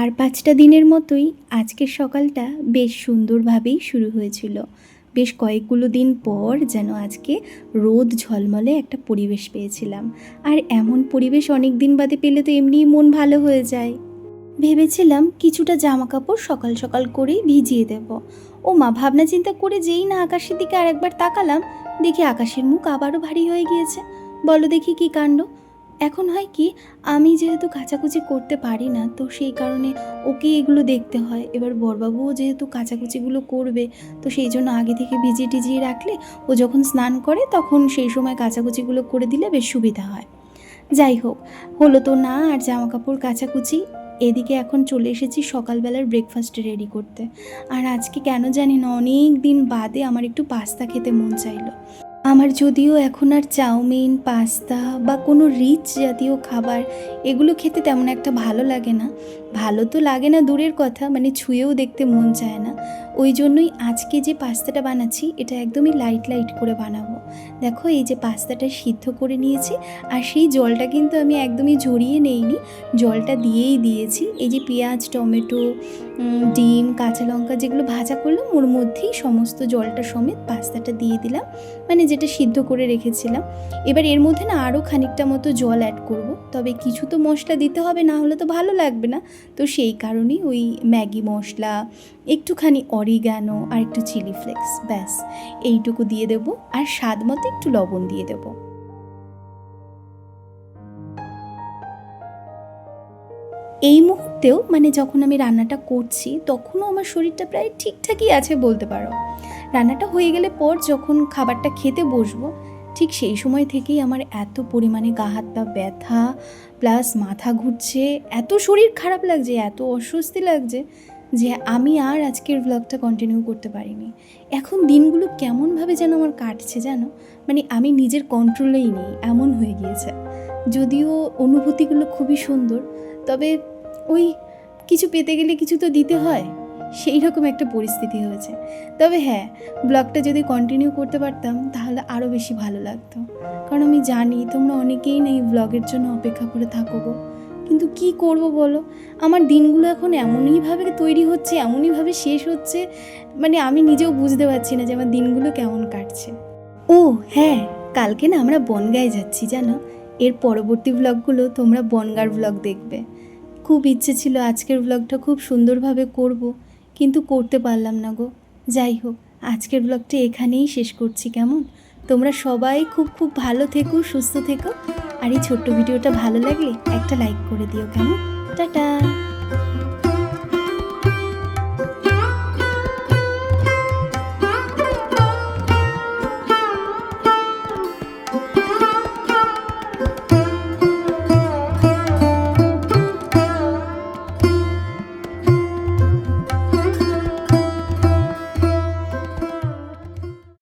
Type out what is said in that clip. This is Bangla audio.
আর পাঁচটা দিনের মতোই আজকের সকালটা বেশ সুন্দরভাবেই শুরু হয়েছিল। বেশ কয়েকগুলো দিন পর যেন আজকে রোদ ঝলমলে একটা পরিবেশ পেয়েছিলাম। আর এমন পরিবেশ অনেক দিন বাদে পেলে তো এমনিই মন ভালো হয়ে যায়। ভেবেছিলাম কিছুটা জামা কাপড় সকাল সকাল করেই ভিজিয়ে দেব। ও মা, ভাবনা চিন্তা করে যেই না আকাশের দিকে আরেকবার তাকালাম, দেখি আকাশের মুখ আবারও ভারী হয়ে গিয়েছে। বলো দেখি কি কাণ্ড। এখন হয় কি, আমি যেহেতু কাচাকুচি করতে পারি না, তো সেই কারণে ওকে এগুলো দেখতে হয়। এবার বরবাবুও যেহেতু কাচাকুচিগুলো করবে, তো সেই জন্য আগে থেকে ভিজিয়ে টিজিয়ে রাখলে ও যখন স্নান করে তখন সেই সময় কাচাকুচিগুলো করে দিলে বেশ সুবিধা হয়। যাই হোক, হলো তো না আর জামা কাপড় কাচাকুচি, এদিকে এখন চলে এসেছি সকালবেলার ব্রেকফাস্ট রেডি করতে। আর আজকে কেন জানি না, অনেক দিন বাদে আমার একটু পাস্তা খেতে মন চাইলো। আমার যদিও এখন আর চাউমিন, পাস্তা বা কোনো রিচ জাতীয় খাবার এগুলো খেতে তেমন একটা ভালো লাগে না। ভালো তো লাগে না দূরের কথা মানে ছুঁয়েও দেখতে মন চায় না। ওই জন্যই আজকে যে পাস্তাটা বানাচ্ছি, এটা একদমই লাইট লাইট করে বানাবো। দেখো, এই যে পাস্তাটা সিদ্ধ করে নিয়েছি, আর সেই জলটা কিন্তু আমি একদমই ঝরিয়ে নেইনি। জলটা দিয়েই দিয়েছি। এই যে পেঁয়াজ, টমেটো ডিম, কাঁচা লঙ্কা যেগুলো ভাজা করলাম, ওর মধ্যেই সমস্ত জলটা সমেত পাস্তাটা দিয়ে দিলাম। মানে যেটা সিদ্ধ করে রেখেছিলাম। এবার এর মধ্যে না আরও খানিকটা মতো জল অ্যাড করব। তবে কিছু তো মশলা দিতে হবে, না হলে তো ভালো লাগবে না। তো সেই কারণেই ওই ম্যাগি মশলা, একটুখানি অরিগ্যানো আর একটু চিলি ফ্লেক্স, ব্যাস। এইটুকু দিয়ে দেব। আর স্বাদ মতো একটু লবণ দিয়ে দেব। এই মুহূর্তেও মানে যখন আমি রান্নাটা করছি, তখনও আমার শরীরটা প্রায় ঠিকঠাকই আছে বলতে পারো। রান্নাটা হয়ে গেলে পর যখন খাবারটা খেতে বসবো, ঠিক সেই সময় থেকেই আমার এত পরিমাণে গা হাত পা ব্যথা প্লাস মাথা ঘুরছে, এত শরীর খারাপ লাগছে, এত অস্বস্তি লাগছে যে আমি আর আজকের ব্লগটা কন্টিনিউ করতে পারিনি। এখন দিনগুলো কেমনভাবে যেন আমার কাটছে জানো? মানে আমি নিজের কন্ট্রোলেই নেই, এমন হয়ে গিয়েছে। যদিও অনুভূতিগুলো খুবই সুন্দর, তবে ওই কিছু পেতে গেলে কিছু তো দিতে হয়, সেই রকম একটা পরিস্থিতি হয়েছে। তবে হ্যাঁ ব্লগটা যদি কন্টিনিউ করতে পারতাম, তাহলে আরও বেশি ভালো লাগতো। কারণ আমি জানি তোমরা অনেকেই না এই ব্লগের জন্য অপেক্ষা করে থাকো গো। কিন্তু কি করব বলো? আমার দিনগুলো এখন এমনইভাবে তৈরি হচ্ছে, এমনইভাবে শেষ হচ্ছে মানে আমি নিজেও বুঝতে পারছি না যে আমার দিনগুলো কেমন কাটছে। ও হ্যাঁ কালকে না আমরা বনগায় যাচ্ছি, জানো? এর পরবর্তী ব্লগগুলো তোমরা বনগার ব্লগ দেখবে। খুব ইচ্ছে ছিল আজকের ব্লগটা খুব সুন্দরভাবে করব, কিন্তু করতে পারলাম না গো। যাই হোক, আজকের ব্লগটা এখানেই শেষ করছি, কেমন? তোমরা সবাই খুব খুব ভালো থেকো, সুস্থ থেকো। আর এই ছোট্ট ভিডিওটা ভালো লাগলে একটা লাইক করে দিও কেমন? টাটা!